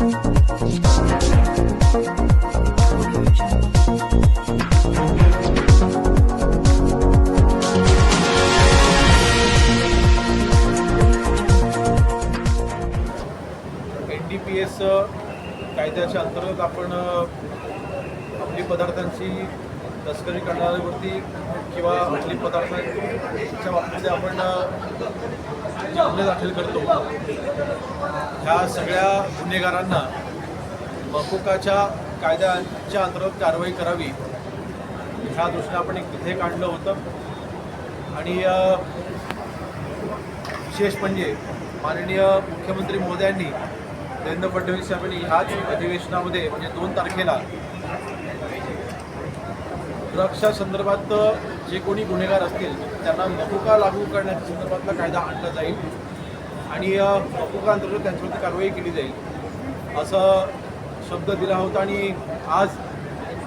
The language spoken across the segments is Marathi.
एन पी एस कायद्याच्या अंतर्गत आपण अंमली पदार्थांची तस्करी करणाऱ्यावरती किंवा अंमली पदार्थांच्या बाबतीमध्ये आपण गुन्हे दाखल करतो. ह्या सगळ्या गुन्हेगारांना मकोकाच्या कायद्याच्या अंतर्गत कारवाई करावी ह्या दृष्टीने आपण एक विधेयक आणलं होतं. आणि विशेष म्हणजे माननीय मुख्यमंत्री मोदयांनी देवेंद्र फडणवीस साहेबांनी ह्याच अधिवेशनामध्ये म्हणजे दोन तारखेला ड्रग्सच्या संदर्भात जे कोणी गुन्हेगार असतील त्यांना मकुका लागू करण्याच्या संदर्भातला कायदा आणला जाईल आणि मकुका अंतर्गत त्यांच्यावरती कारवाई केली जाईल असं शब्द दिला होता आणि आज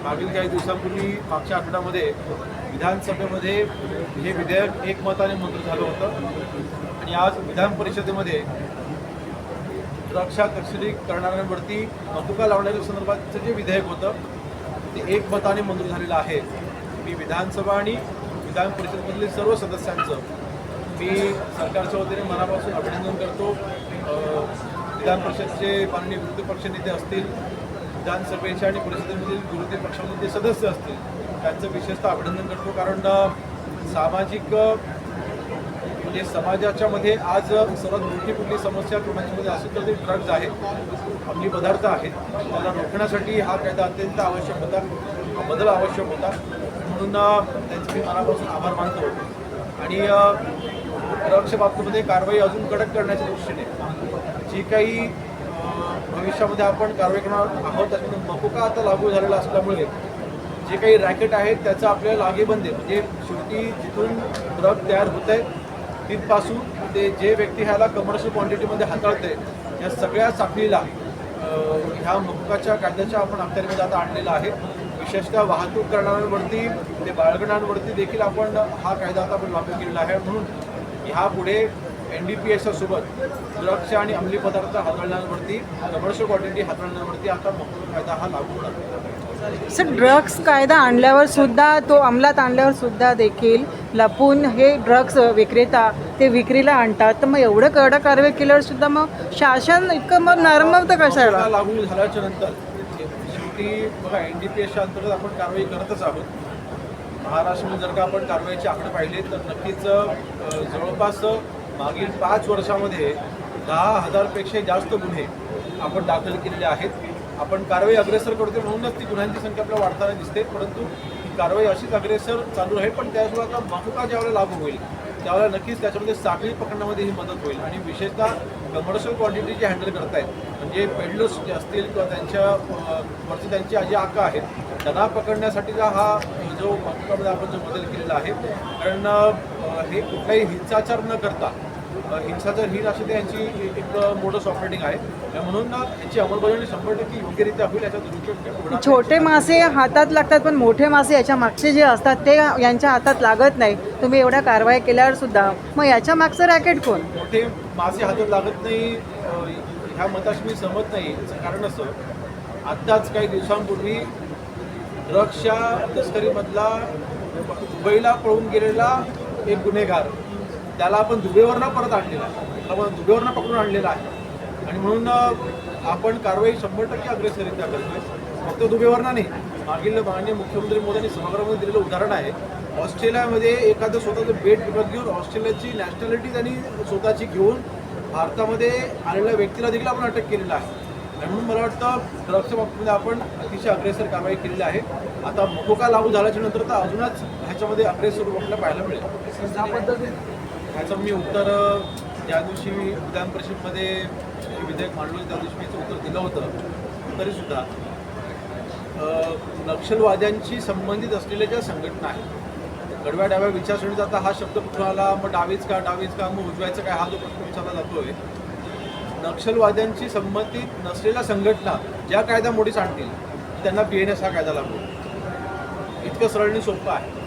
मागील काही दिवसांपूर्वी मागच्या आठवड्यामध्ये विधानसभेमध्ये हे विधेयक एकमताने मंजूर झालं होतं आणि आज विधान परिषदेमध्ये ड्रग्सच्या तक्षरी करणाऱ्यांवरती मकुका लावण्याच्या संदर्भातचं जे विधेयक होतं ते एकमताने मंजूर झालेलं आहे. मी विधानसभा आणि विधान परिषदेमधील सर्व सदस्यांचं मी सरकारच्या वतीने मनापासून अभिनंदन करतो. विधान परिषदचे माननीय विरोधी पक्षनेते असतील विधानसभेच्या आणि परिषदेमधील विरोधी पक्षामधील जे सदस्य असतील त्यांचं विशेषतः अभिनंदन करतो. कारण सामाजिक म्हणजे समाजाच्या मध्ये आज सर्वात मोठी कुठली समस्या कोणाच्यामध्ये असेल तर ते ड्रग्ज आहेत. अंमली पदार्थ आहेत. त्याला रोखण्यासाठी हा कायदा अत्यंत आवश्यक होता. हा बदल आवश्यक होता. म्हणून त्यांचे मी मनापासून आभार मानतो. आणि ड्रग्सच्या बाबतीमध्ये कारवाई अजून कडक करण्याच्या दृष्टीने. जी काही भविष्यामध्ये आपण कारवाई करणार आहोत त्याच्यामध्ये मकोका आता लागू झालेला असल्यामुळे जे काही रॅकेट आहेत त्याचं आपल्याला लागेबंद आहे. म्हणजे शेवटी जिथून ड्रग तयार होत आहे तिथपासून ते जे व्यक्ती ह्याला कमर्शियल क्वांटिटीमध्ये हाताळते या सगळ्या साखळीला ह्या मुकाच्या कायद्याच्या आपण अखत्यारीमध्ये आता आणलेला आहे. विशेषतः वाहतूक करणाऱ्यांवरती म्हणजे ते बाळगणांवरती देखील आपण हा कायदा आता आपण लागू केलेला आहे. म्हणून ह्यापुढे एन डी पी एसच्या सोबत ड्रग्सच्या आणि अंमली पदार्थ हाताळण्यावरती कमर्शियल क्वांटिटी हाताळण्यावरती आता मकुका कायदा हा लागू होणार. सर ड्रग्स कायदा आणल्यावर सुद्धा तो अंमलात आणल्यावर सुद्धा देखील लपून हे ड्रग्स विक्रेता ते विक्रीला आणतात तर मग एवढं कडक कारवाई केल्यावर सुद्धा मग शासन इतकं मग नरमवतं कशाला लागू झाल्याच्यानंतर शेवटी बघा एन डी पी एसच्या अंतर्गत आपण कारवाई करतच आहोत महाराष्ट्रामध्ये जर का आपण कारवाईचे आकडे पाहिले तर नक्कीच जवळपास मागील पाच वर्षामध्ये दहा हजारपेक्षा जास्त गुन्हे आपण दाखल केलेले आहेत आपण कारवाई अग्रेसर करतो म्हणूनच ती गुन्ह्यांची संख्या आपल्याला वाढताना दिसते परंतु ही कारवाई अशीच अग्रेसर चालू आहे पण त्यासोबत आता माफुका ज्यावेळेला लागू होईल त्यावेळेला नक्कीच त्याच्यामध्ये साखळी पकडण्यामध्ये ही मदत होईल. आणि विशेषतः कमर्शियल क्वांटिटी जे हँडल करतायत म्हणजे पेडलर्स जे असतील किंवा त्यांच्या वरती त्यांची जी आका आहेत त्यांना पकडण्यासाठीचा हा जो माफुकामध्ये आपण जो बदल केलेला आहे कारण हे कुठलाही हिंसाचार न करता अ, हिंसाचारहीन अशी ते यांची एक मोडस ऑपरेटिंग आहे. म्हणून यांची अंमलबजावणी शंभर टक्के योग्यरित्या होईल. छोटे मासे हातात लागतात पण मोठे मासे याच्या मागचे जे असतात ते यांच्या हातात लागत नाही. तुम्ही एवढ्या कारवाई केल्यावर सुद्धा. मग याच्या मागचं रॅकेट कोण? मोठे मासे हातात लागत नाही ह्या मताशी मी सहमत नाही. याचं कारण असं आत्ताच काही दिवसांपूर्वी ड्रग्सच्या तस्करीमधला दुबईला पळून गेलेला एक गुन्हेगार त्याला आपण दुबेवरनं परत आणलेला आहे. आपण दुबेवरनं पकडून आणलेला आहे. आणि म्हणून आपण कारवाई शंभर टक्के अग्रेसरित्या करतोय. फक्त दुबेवरनं नाही. मागील माननीय मुख्यमंत्री मोदींनी सभागृहामध्ये दिलेलं उदाहरण आहे. ऑस्ट्रेलियामध्ये एखादं स्वतःचं बेट विकत घेऊन ऑस्ट्रेलियाची नॅशनॅलिटी त्यांनी स्वतःची घेऊन भारतामध्ये आलेल्या व्यक्तीला देखील आपण अटक केलेलं आहे. आणि म्हणून मला वाटतं ड्रग्सच्या बाबतीमध्ये आपण अतिशय अग्रेसर कारवाई केलेली आहे. आता मकोका लागू झाल्याच्यानंतर तर अजूनच ह्याच्यामध्ये अग्रेसर रूप आपल्याला पाहायला मिळेल. ह्याचं मी उत्तर त्या ज्या दिवशी विधान परिषदमध्ये विधेयक मांडलं त्या दिवशी मी उत्तर दिलं होतं. तरीसुद्धा नक्षलवाद्यांशी संबंधित असलेल्या ज्या संघटना आहेत कडव्या डाव्या विचारसरणी जाता हा शब्द कुठून आला मग डावीच का डावीच का मग उजवायचं काय हा जो प्रश्न विचारला जातोय नक्षलवाद्यांशी संबंधित नसलेल्या संघटना ज्या कायदा मोडीस आणतील त्यांना पी एन एस हा कायदा लागू. इतकं सरळ आणि सोपं आहे.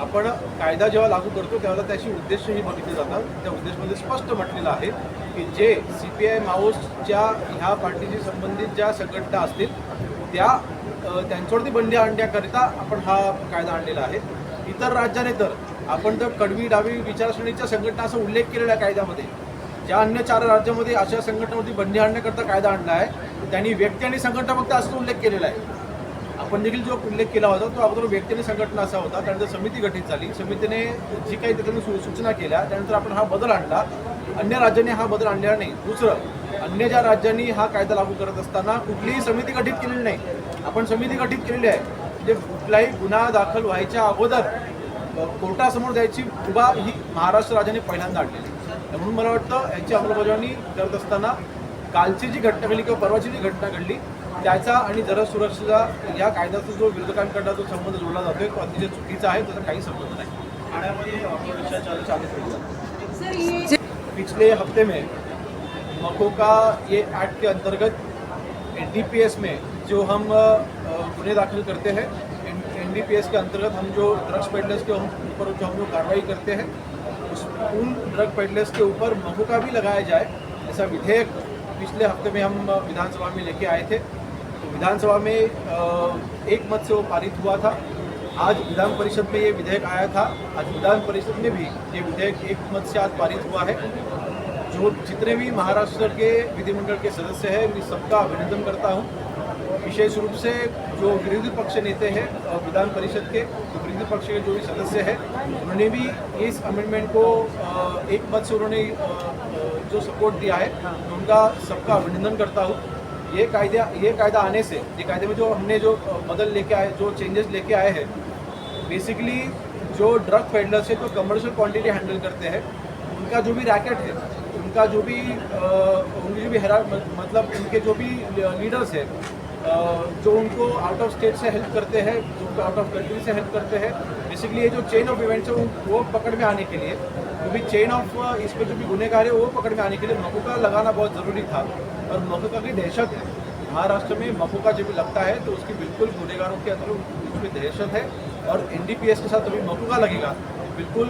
आपण कायदा जेव्हा लागू करतो त्यावेळेला त्याची उद्देशही बघितले जातात. त्या उद्देशमध्ये स्पष्ट म्हटलेलं आहे की जे सी पी आय माओसच्या ह्या पार्टीशी संबंधित ज्या संघटना असतील त्या त्यांच्यावरती बंदी आणण्याकरिता आपण हा कायदा आणलेला आहे. इतर राज्याने तर आपण तर कडवी डावी विचारसरणीच्या संघटना असा उल्लेख केलेला आहे कायद्यामध्ये. ज्या अन्य चार राज्यामध्ये अशा संघटनावरती बंदी आणण्याकरता कायदा आणला आहे त्यांनी व्यक्ती आणि संघटना फक्त असं उल्लेख केलेला आहे. आपण देखील जो उल्लेख केला होता तो अगोदर व्यक्ती आणि संघटना असा होता त्यानंतर समिती गठीत झाली. समितीने जी काही त्याच्यानं सूचना केल्या त्यानंतर आपण हा बदल आणला. अन्य राज्यांनी हा बदल आणलेला नाही. दुसरं अन्य ज्या राज्यांनी हा कायदा लागू करत असताना कुठलीही समिती गठीत केलेली नाही. आपण समिती गठीत केलेली आहे. म्हणजे कुठलाही गुन्हा दाखल व्हायच्या अगोदर कोर्टासमोर द्यायची मुभा ही महाराष्ट्र राज्याने पहिल्यांदा आणलेली म्हणून मला वाटतं याची अंमलबजावणी करत असताना कालची जी घटना घडली किंवा परवाची जी घटना घडली त्याचा आणि जरा सुरक्षेचा या कायद्याचा जो विरोधकांकडला जो संबंध जोडला जातोय तो अतिशय चुकीचा आहे त्याचा काही संबंध नाही. ठाण्यामध्ये चालू चालू पिछले हफ्ते में मकोका ये एक्ट के अंतर्गत एन में जो हम गुन्हे दाखिल करते हैं एन के अंतर्गत हम जो ड्रग्स पेडलर्स के ऊपर जो हम जो कार्रवाई करते हैं उस उन ड्रग पेडलर्स के ऊपर मकोका भी लगाया जाए ऐसा विधेयक पिछले हफ्ते में हम विधानसभा में लेके आए थे। विधानसभा में एक मत से वो पारित हुआ था। आज विधान परिषद में ये विधेयक आया था। आज विधान परिषद में भी ये विधेयक एक मत से आज पारित हुआ है। जो जितने भी महाराष्ट्र के विधिमंडल के सदस्य हैं मैं सबका अभिनंदन करता हूँ। विशेष रूप से जो विरोधी पक्ष नेते हैं विधान परिषद के जो विरोधी पक्ष के जो भी सदस्य हैं, उन्होंने भी इस अमेंडमेंट को एक मत से उन्होंने जो सपोर्ट दिया है, उनका सबका अभिनंदन करता हूँ। ये कायदा ये कायदा आने से, ये कायदे में जो हमने जो बदल लेके आए, जो चेंजेस लेके आए हैं बेसिकली जो ड्रग पेडलर्स है, जो कमर्शियल क्वांटिटी हैंडल करते हैं, उनका जो भी रैकेट है, उनका जो भी उनकी जो भी हेरा मतलब उनके जो भी लीडर्स है जो उनको आउट ऑफ़ स्टेट से हेल्प करते हैं, जो आउट ऑफ़ कंट्री से हेल्प करते हैं बेसिकली ये जो चेन ऑफ़ इवेंट्स है वो पकड़ में आने के लिए, जो भी चेन ऑफ़ इस पर जो भी गुनेगार है, वो पकड़ में आने के लिए मकुका लगाना बहुत ज़रूरी था। और मकुका भी दहशत है। महाराष्ट्र में मकुका जब लगता है तो उसकी बिल्कुल गुनेगारों के अंदर उसमें दहशत है और एनडीपीएस के साथ अभी मकुका लगेगा। बिल्कुल